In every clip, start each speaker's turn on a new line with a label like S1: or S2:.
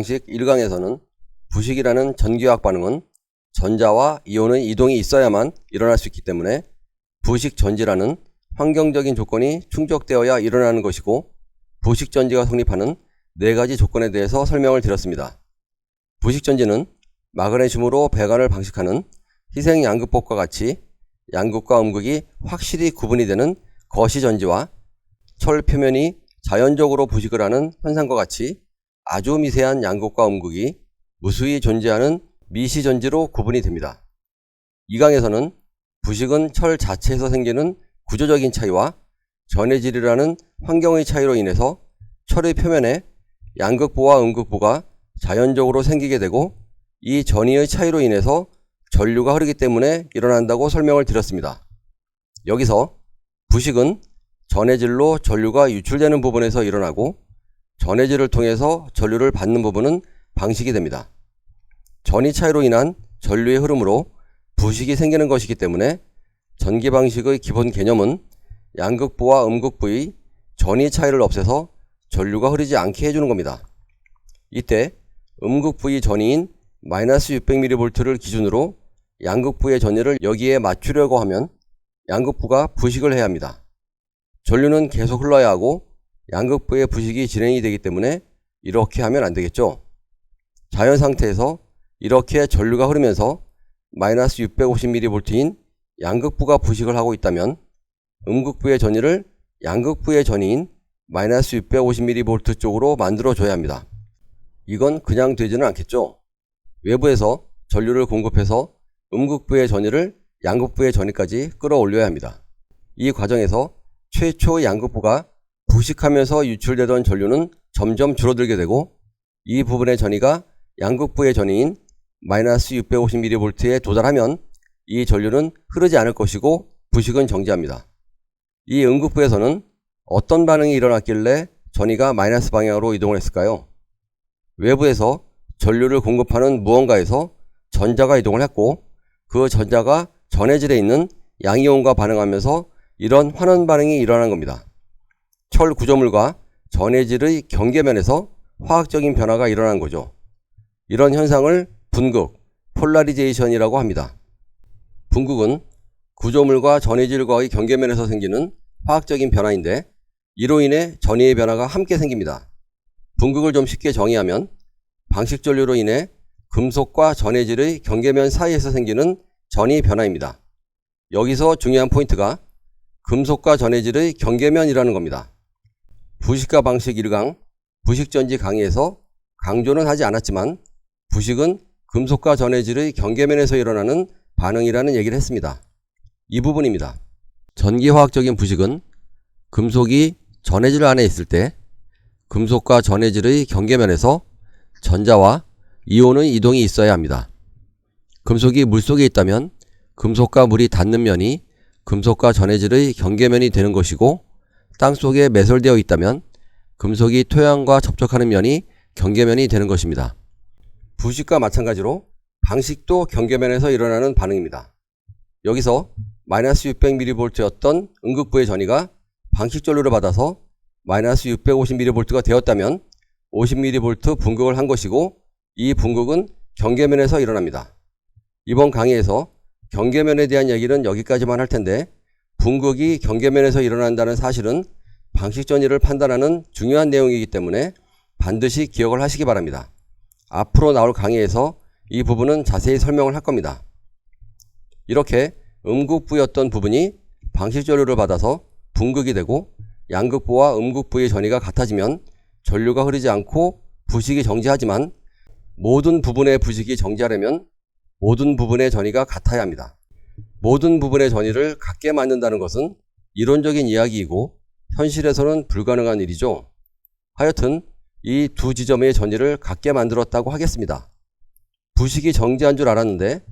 S1: 방식 1강에서는 부식이라는 전기화학 반응은 전자와 이온의 이동이 있어야만 일어날 수 있기 때문에 부식 전지라는 환경적인 조건이 충족되어야 일어나는 것이고 부식 전지가 성립하는 네 가지 조건에 대해서 설명을 드렸습니다. 부식 전지는 마그네슘으로 배관을 방식하는 희생 양극법과 같이 양극과 음극이 확실히 구분이 되는 거시 전지와 철 표면이 자연적으로 부식을 하는 현상과 같이 아주 미세한 양극과 음극이 무수히 존재하는 미시 전지로 구분이 됩니다. 이 강에서는 부식은 철 자체에서 생기는 구조적인 차이와 전해질이라는 환경의 차이로 인해서 철의 표면에 양극부와 음극부가 자연적으로 생기게 되고 이 전위의 차이로 인해서 전류가 흐르기 때문에 일어난다고 설명을 드렸습니다. 여기서 부식은 전해질로 전류가 유출되는 부분에서 일어나고 전해질을 통해서 전류를 받는 부분은 방식이 됩니다. 전위 차이로 인한 전류의 흐름으로 부식이 생기는 것이기 때문에 전기 방식의 기본 개념은 양극부와 음극부의 전위 차이를 없애서 전류가 흐르지 않게 해주는 겁니다. 이때 음극부의 전위인 마이너스 600mV를 기준으로 양극부의 전위를 여기에 맞추려고 하면 양극부가 부식을 해야 합니다. 전류는 계속 흘러야 하고 양극부의 부식이 진행이 되기 때문에 이렇게 하면 안 되겠죠. 자연 상태에서 이렇게 전류가 흐르면서 마이너스 650mV인 양극부가 부식을 하고 있다면 음극부의 전위를 양극부의 전위인 마이너스 650mV 쪽으로 만들어 줘야 합니다. 이건 그냥 되지는 않겠죠. 외부에서 전류를 공급해서 음극부의 전위를 양극부의 전위까지 끌어올려야 합니다. 이 과정에서 최초 양극부가 부식하면서 유출되던 전류는 점점 줄어들게 되고 이 부분의 전위가 양극부의 전위인 마이너스 650mV에 도달하면 이 전류는 흐르지 않을 것이고 부식은 정지합니다. 이 음극부에서는 어떤 반응이 일어났길래 전위가 마이너스 방향으로 이동을 했을까요? 외부에서 전류를 공급하는 무언가에서 전자가 이동을 했고 그 전자가 전해질에 있는 양이온과 반응하면서 이런 환원 반응이 일어난 겁니다. 철 구조물과 전해질의 경계면에서 화학적인 변화가 일어난 거죠. 이런 현상을 분극, 폴라리제이션이라고 합니다. 분극은 구조물과 전해질과의 경계면에서 생기는 화학적인 변화인데 이로 인해 전위의 변화가 함께 생깁니다. 분극을 좀 쉽게 정의하면 방식 전류로 인해 금속과 전해질의 경계면 사이에서 생기는 전위 변화입니다. 여기서 중요한 포인트가 금속과 전해질의 경계면이라는 겁니다. 부식과 방식 1강, 부식전지 강의에서 강조는 하지 않았지만 부식은 금속과 전해질의 경계면에서 일어나는 반응이라는 얘기를 했습니다. 이 부분입니다. 전기화학적인 부식은 금속이 전해질 안에 있을 때 금속과 전해질의 경계면에서 전자와 이온의 이동이 있어야 합니다. 금속이 물 속에 있다면 금속과 물이 닿는 면이 금속과 전해질의 경계면이 되는 것이고 땅 속에 매설되어 있다면 금속이 토양과 접촉하는 면이 경계면이 되는 것입니다. 부식과 마찬가지로 방식도 경계면에서 일어나는 반응입니다. 여기서 마이너스 600mV였던 음극부의 전위가 방식 전류를 받아서 마이너스 650mV가 되었다면 50mV 분극을 한 것이고 이 분극은 경계면에서 일어납니다. 이번 강의에서 경계면에 대한 얘기는 여기까지만 할 텐데 분극이 경계면에서 일어난다는 사실은 방식 전위를 판단하는 중요한 내용이기 때문에 반드시 기억을 하시기 바랍니다. 앞으로 나올 강의에서 이 부분은 자세히 설명을 할 겁니다. 이렇게 음극부였던 부분이 방식 전류를 받아서 분극이 되고 양극부와 음극부의 전위가 같아지면 전류가 흐르지 않고 부식이 정지하지만 모든 부분의 부식이 정지하려면 모든 부분의 전위가 같아야 합니다. 모든 부분의 전위를 같게 만든다는 것은 이론적인 이야기이고 현실에서는 불가능한 일이죠. 하여튼 이 두 지점의 전위를 같게 만들었다고 하겠습니다. 부식이 정지한 줄 알았는데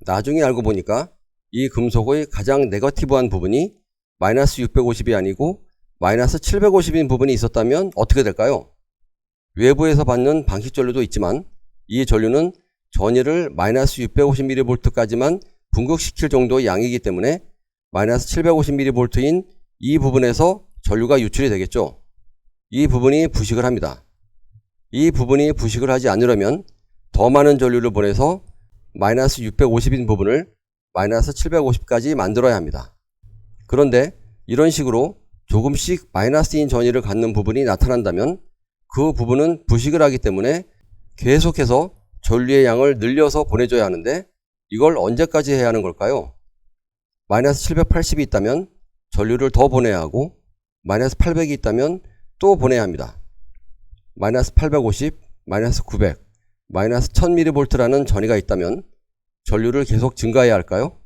S1: 나중에 알고 보니까 이 금속의 가장 네거티브한 부분이 마이너스 650이 아니고 마이너스 750인 부분이 있었다면 어떻게 될까요? 외부에서 받는 방식 전류도 있지만 이 전류는 전위를 마이너스 650mV까지만 분극시킬 정도의 양이기 때문에 마이너스 750mV인 이 부분에서 전류가 유출이 되겠죠. 이 부분이 부식을 합니다. 이 부분이 부식을 하지 않으려면 더 많은 전류를 보내서 마이너스 650인 부분을 마이너스 750까지 만들어야 합니다. 그런데 이런 식으로 조금씩 마이너스인 전위를 갖는 부분이 나타난다면 그 부분은 부식을 하기 때문에 계속해서 전류의 양을 늘려서 보내줘야 하는데 이걸 언제까지 해야 하는 걸까요? 마이너스 780이 있다면 전류를 더 보내야 하고 마이너스 800이 있다면 또 보내야 합니다. 마이너스 850, 마이너스 900, 마이너스 1000mV라는 전위가 있다면 전류를 계속 증가해야 할까요?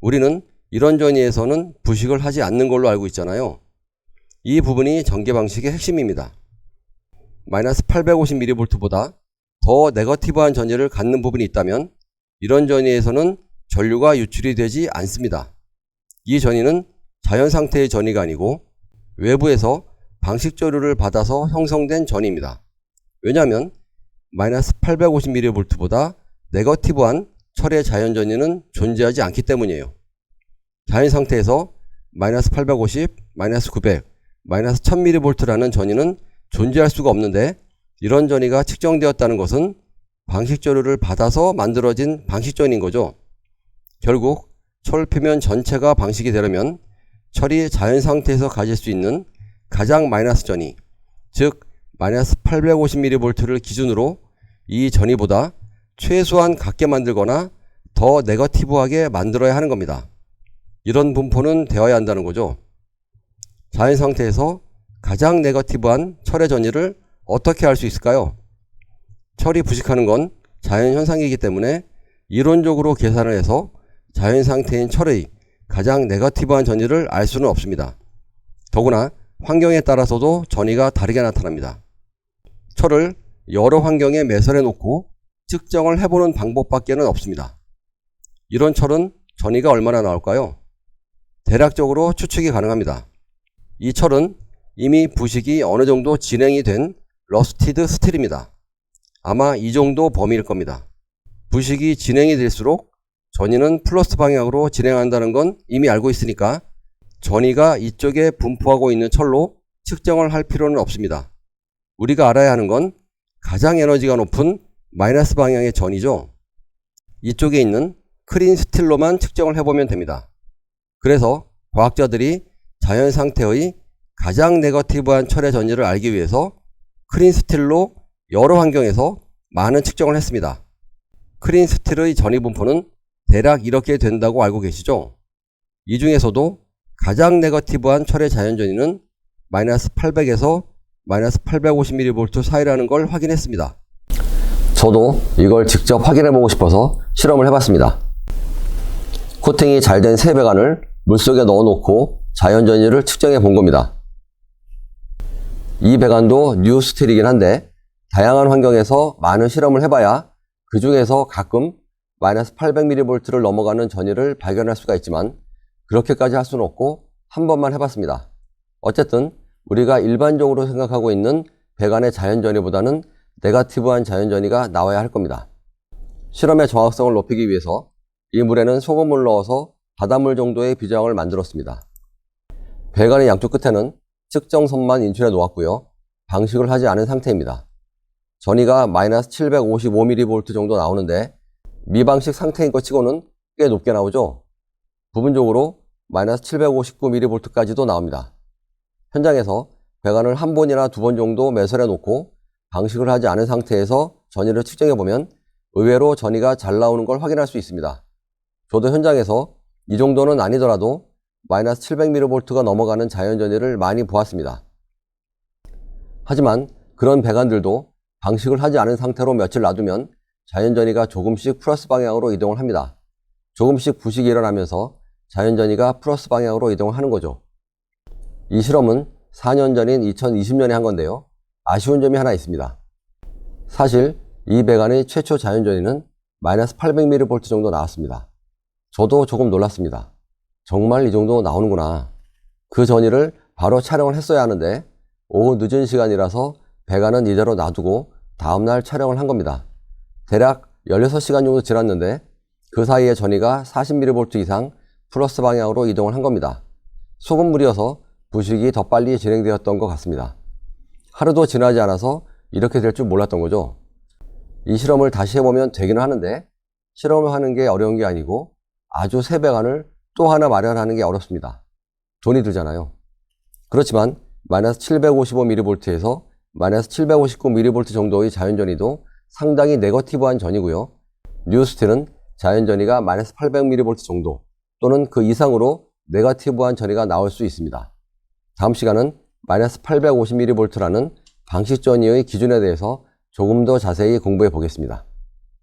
S1: 우리는 이런 전위에서는 부식을 하지 않는 걸로 알고 있잖아요. 이 부분이 전개 방식의 핵심입니다. 마이너스 850mV보다 더 네거티브한 전위를 갖는 부분이 있다면 이런 전위에서는 전류가 유출이 되지 않습니다. 이 전위는 자연 상태의 전위가 아니고 외부에서 방식 전류를 받아서 형성된 전위입니다. 왜냐하면 마이너스 850mV보다 네거티브한 철의 자연 전위는 존재하지 않기 때문이에요. 자연 상태에서 마이너스 850, 마이너스 900, 마이너스 1000mV라는 전위는 존재할 수가 없는데 이런 전위가 측정되었다는 것은 방식 전류를 받아서 만들어진 방식 전인 거죠. 결국 철 표면 전체가 방식이 되려면 철이 자연 상태에서 가질 수 있는 가장 마이너스 전위, 즉 마이너스 850mV를 기준으로 이 전위보다 최소한 같게 만들거나 더 네거티브하게 만들어야 하는 겁니다. 이런 분포는 되어야 한다는 거죠. 자연 상태에서 가장 네거티브한 철의 전위를 어떻게 할 수 있을까요? 철이 부식하는 건 자연 현상이기 때문에 이론적으로 계산을 해서 자연 상태인 철의 가장 네거티브한 전위를 알 수는 없습니다. 더구나 환경에 따라서도 전위가 다르게 나타납니다. 철을 여러 환경에 매설해 놓고 측정을 해보는 방법밖에는 없습니다. 이런 철은 전위가 얼마나 나올까요? 대략적으로 추측이 가능합니다. 이 철은 이미 부식이 어느 정도 진행이 된 러스티드 스틸입니다. 아마 이 정도 범위일 겁니다. 부식이 진행이 될수록 전위는 플러스 방향으로 진행한다는 건 이미 알고 있으니까 전위가 이쪽에 분포하고 있는 철로 측정을 할 필요는 없습니다. 우리가 알아야 하는 건 가장 에너지가 높은 마이너스 방향의 전이죠. 이쪽에 있는 크린 스틸로만 측정을 해보면 됩니다. 그래서 과학자들이 자연 상태의 가장 네거티브한 철의 전위를 알기 위해서 크린 스틸로 여러 환경에서 많은 측정을 했습니다. 크린 스틸의 전위 분포는 대략 이렇게 된다고 알고 계시죠? 이 중에서도 가장 네거티브한 철의 자연 전위는 마이너스 800에서 마이너스 850mV 사이라는 걸 확인했습니다. 저도 이걸 직접 확인해 보고 싶어서 실험을 해봤습니다. 코팅이 잘 된 새 배관을 물속에 넣어놓고 자연 전위를 측정해 본 겁니다. 이 배관도 뉴 스틸이긴 한데 다양한 환경에서 많은 실험을 해봐야 그 중에서 가끔 마이너스 800mV를 넘어가는 전위를 발견할 수가 있지만 그렇게까지 할 수는 없고 한 번만 해봤습니다. 어쨌든 우리가 일반적으로 생각하고 있는 배관의 자연 전위보다는 네가티브한 자연 전위가 나와야 할 겁니다. 실험의 정확성을 높이기 위해서 이 물에는 소금을 넣어서 바닷물 정도의 비저항을 만들었습니다. 배관의 양쪽 끝에는 측정선만 인출해 놓았고요. 방식을 하지 않은 상태입니다. 전위가 마이너스 755mV 정도 나오는데 미방식 상태인 것 치고는 꽤 높게 나오죠. 부분적으로 마이너스 759mV까지도 나옵니다. 현장에서 배관을 한 번이나 두 번 정도 매설해 놓고 방식을 하지 않은 상태에서 전위를 측정해 보면 의외로 전위가 잘 나오는 걸 확인할 수 있습니다. 저도 현장에서 이 정도는 아니더라도 마이너스 700mV가 넘어가는 자연 전위를 많이 보았습니다. 하지만 그런 배관들도 방식을 하지 않은 상태로 며칠 놔두면 자연 전위가 조금씩 플러스 방향으로 이동을 합니다. 조금씩 부식이 일어나면서 자연 전위가 플러스 방향으로 이동을 하는 거죠. 이 실험은 4년 전인 2020년에 한 건데요. 아쉬운 점이 하나 있습니다. 사실 이 배관의 최초 자연 전위는 마이너스 800mV 정도 나왔습니다. 저도 조금 놀랐습니다. 정말 이 정도 나오는구나. 그 전위를 바로 촬영을 했어야 하는데 오후 늦은 시간이라서 배관은 이대로 놔두고 다음날 촬영을 한 겁니다. 대략 16시간 정도 지났는데 그 사이에 전위가 40mV 이상 플러스 방향으로 이동을 한 겁니다. 소금물이어서 부식이 더 빨리 진행되었던 것 같습니다. 하루도 지나지 않아서 이렇게 될 줄 몰랐던 거죠. 이 실험을 다시 해보면 되기는 하는데 실험을 하는 게 어려운 게 아니고 아주 세배관을 또 하나 마련하는 게 어렵습니다. 돈이 들잖아요. 그렇지만 마이너스 755mV에서 마이너스 759mV 정도의 자연전이도 상당히 네거티브한 전이고요. 뉴스틸은 자연전이가 마이너스 800mV 정도 또는 그 이상으로 네거티브한 전이가 나올 수 있습니다. 다음 시간은 마이너스 850mV라는 방식 전이의 기준에 대해서 조금 더 자세히 공부해 보겠습니다.